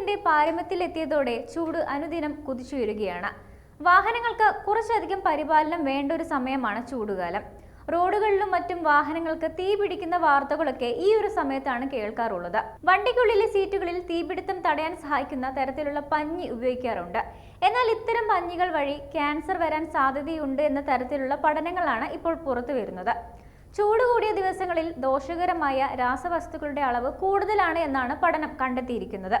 വേനലിന്റെ പാരമ്യത്തിലെത്തിയതോടെ ചൂട് അനുദിനം കുതിച്ചുയരുകയാണ്. വാഹനങ്ങൾക്ക് കുറച്ചധികം പരിപാലനം വേണ്ട ഒരു സമയമാണ് ചൂടുകാലം. റോഡുകളിലും മറ്റും വാഹനങ്ങൾക്ക് തീ പിടിക്കുന്ന വാർത്തകളൊക്കെ ഈ ഒരു സമയത്താണ് കേൾക്കാറുള്ളത്. വണ്ടിക്കുള്ളിലെ സീറ്റുകളിൽ തീപിടുത്തം തടയാൻ സഹായിക്കുന്ന തരത്തിലുള്ള പഞ്ഞി ഉപയോഗിക്കാറുണ്ട്. എന്നാൽ ഇത്തരം പഞ്ഞികൾ വഴി ക്യാൻസർ വരാൻ സാധ്യതയുണ്ട് എന്ന തരത്തിലുള്ള പഠനങ്ങളാണ് ഇപ്പോൾ പുറത്തു വരുന്നത്. ചൂട് കൂടിയ ദിവസങ്ങളിൽ ദോഷകരമായ രാസവസ്തുക്കളുടെ അളവ് കൂടുതലാണ് എന്നാണ് പഠനം കണ്ടെത്തിയിരിക്കുന്നത്.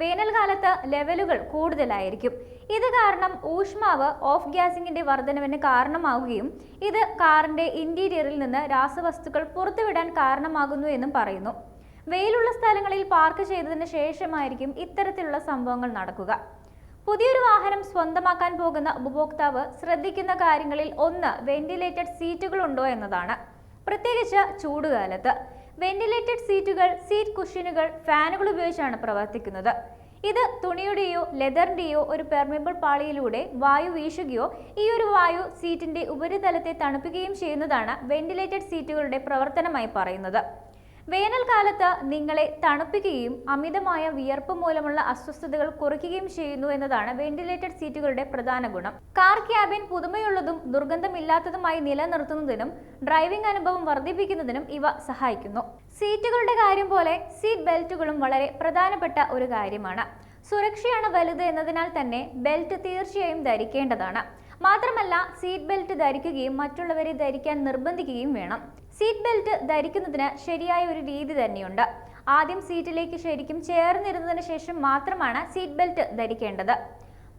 വേനൽക്കാലത്ത് ലെവലുകൾ കൂടുതലായിരിക്കും. ഇത് കാരണം ഊഷ്മാവ് ഓഫ് ഗ്യാസിംഗിന്റെ വർധനവിന് കാരണമാവുകയും ഇത് കാറിന്റെ ഇന്റീരിയറിൽ നിന്ന് രാസവസ്തുക്കൾ പുറത്തുവിടാൻ കാരണമാകുന്നു എന്നും പറയുന്നു. വെയിലുള്ള സ്ഥലങ്ങളിൽ പാർക്ക് ചെയ്തതിന് ശേഷമായിരിക്കും ഇത്തരത്തിലുള്ള സംഭവങ്ങൾ നടക്കുക. പുതിയൊരു വാഹനം സ്വന്തമാക്കാൻ പോകുന്ന ഉപഭോക്താവ് ശ്രദ്ധിക്കുന്ന കാര്യങ്ങളിൽ ഒന്ന് വെന്റിലേറ്റഡ് സീറ്റുകൾ ഉണ്ടോ എന്നതാണ്. പ്രത്യേകിച്ച് ചൂടുകാലത്ത്. വെന്റിലേറ്റഡ് സീറ്റുകൾ സീറ്റ് കുഷ്യനുകൾ ഫാനുകൾ ഉപയോഗിച്ചാണ് പ്രവർത്തിക്കുന്നത്. ഇത് തുണിയുടെയോ ലെതറിന്റെയോ ഒരു പെർമിബിൾ പാളിയിലൂടെ വായു വീശുകയോ ഈ ഒരു വായു സീറ്റിന്റെ ഉപരിതലത്തെ തണുപ്പിക്കുകയും ചെയ്യുന്നതാണ് വെന്റിലേറ്റഡ് സീറ്റുകളുടെ പ്രവർത്തനമായി പറയുന്നത്. വേനൽക്കാലത്ത് നിങ്ങളെ തണുപ്പിക്കുകയും അമിതമായ വിയർപ്പ് മൂലമുള്ള അസ്വസ്ഥതകൾ കുറയ്ക്കുകയും ചെയ്യുന്നു എന്നതാണ് വെന്റിലേറ്റഡ് സീറ്റുകളുടെ പ്രധാന ഗുണം. കാർ ക്യാബിൻ പുതുമയുള്ളതും ദുർഗന്ധമില്ലാത്തതുമായി നിലനിർത്തുന്നതിനും ഡ്രൈവിംഗ് അനുഭവം വർദ്ധിപ്പിക്കുന്നതിനും ഇവ സഹായിക്കുന്നു. സീറ്റുകളുടെ കാര്യം പോലെ സീറ്റ് ബെൽറ്റുകളും വളരെ പ്രധാനപ്പെട്ട ഒരു കാര്യമാണ്. സുരക്ഷയാണ് വലുത് എന്നതിനാൽ തന്നെ ബെൽറ്റ് തീർച്ചയായും ധരിക്കേണ്ടതാണ്. മാത്രമല്ല സീറ്റ് ബെൽറ്റ് ധരിക്കുകയും മറ്റുള്ളവരെ ധരിക്കാൻ നിർബന്ധിക്കുകയും വേണം. സീറ്റ് ബെൽറ്റ് ധരിക്കുന്നതിന് ശരിയായ ഒരു രീതി തന്നെയുണ്ട്. ആദ്യം സീറ്റിലേക്ക് ശരിക്കും ചേർന്നിരുന്നതിന് ശേഷം മാത്രമാണ് സീറ്റ് ബെൽറ്റ് ധരിക്കേണ്ടത്.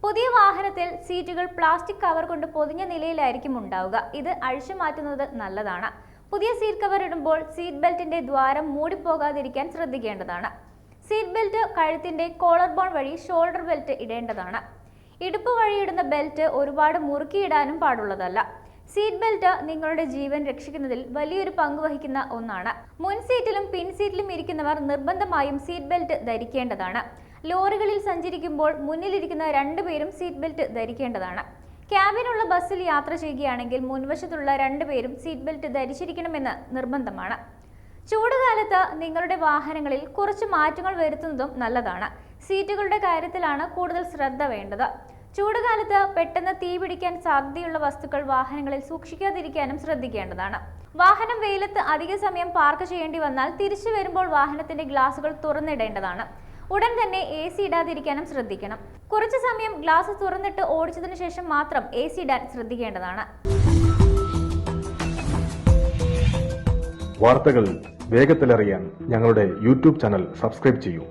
പുതിയ വാഹനത്തിൽ സീറ്റുകൾ പ്ലാസ്റ്റിക് കവർ കൊണ്ട് പൊതിഞ്ഞ നിലയിലായിരിക്കും ഉണ്ടാവുക. ഇത് അഴിച്ചു മാറ്റുന്നത് നല്ലതാണ്. പുതിയ സീറ്റ് കവർ ഇടുമ്പോൾ സീറ്റ് ബെൽറ്റിന്റെ ദ്വാരം മൂടിപ്പോകാതിരിക്കാൻ ശ്രദ്ധിക്കേണ്ടതാണ്. സീറ്റ് ബെൽറ്റ് കഴുത്തിന്റെ കോളർ ബോൺ വഴി ഷോൾഡർ ബെൽറ്റ് ഇടേണ്ടതാണ്. ഇടുപ്പ് വഴിയിടുന്ന ബെൽറ്റ് ഒരുപാട് മുറുക്കിയിടാനും പാടുള്ളതല്ല. സീറ്റ് ബെൽറ്റ് നിങ്ങളുടെ ജീവൻ രക്ഷിക്കുന്നതിൽ വലിയൊരു പങ്ക് വഹിക്കുന്ന ഒന്നാണ്. മുൻ സീറ്റിലും പിൻ സീറ്റിലും ഇരിക്കുന്നവർ നിർബന്ധമായും സീറ്റ് ബെൽറ്റ് ധരിക്കേണ്ടതാണ്. ലോറികളിൽ സഞ്ചരിക്കുമ്പോൾ മുന്നിലിരിക്കുന്ന രണ്ടുപേരും സീറ്റ് ബെൽറ്റ് ധരിക്കേണ്ടതാണ്. ക്യാബിനുള്ള ബസ്സിൽ യാത്ര ചെയ്യുകയാണെങ്കിൽ മുൻവശത്തുള്ള രണ്ടുപേരും സീറ്റ് ബെൽറ്റ് ധരിച്ചിരിക്കണമെന്ന് നിർബന്ധമാണ്. ചൂടുകാലത്ത് നിങ്ങളുടെ വാഹനങ്ങളിൽ കുറച്ച് മാറ്റങ്ങൾ വരുത്തുന്നതും നല്ലതാണ്. സീറ്റുകളുടെ കാര്യത്തിലാണ് കൂടുതൽ ശ്രദ്ധ വേണ്ടത്. ചൂടുകാലത്ത് പെട്ടെന്ന് തീ പിടിക്കാൻ സാധ്യതയുള്ള വസ്തുക്കൾ വാഹനങ്ങളിൽ സൂക്ഷിക്കാതിരിക്കാനും ശ്രദ്ധിക്കേണ്ടതാണ്. വാഹനം വെയിലത്ത് അധിക സമയം പാർക്ക് ചെയ്യേണ്ടി വന്നാൽ തിരിച്ചു വരുമ്പോൾ വാഹനത്തിന്റെ ഗ്ലാസുകൾ തുറന്നിടേണ്ടതാണ്. ഉടൻ തന്നെ എ സി ഇടാതിരിക്കാനും ശ്രദ്ധിക്കണം. കുറച്ചു സമയം ഗ്ലാസ് തുറന്നിട്ട് ഓടിച്ചതിനു ശേഷം മാത്രം എ സി ഇടാൻ ശ്രദ്ധിക്കേണ്ടതാണ്. വാർത്തകൾ വേഗത്തിലറിയാൻ ഞങ്ങളുടെ യൂട്യൂബ് ചാനൽ സബ്സ്ക്രൈബ് ചെയ്യൂ.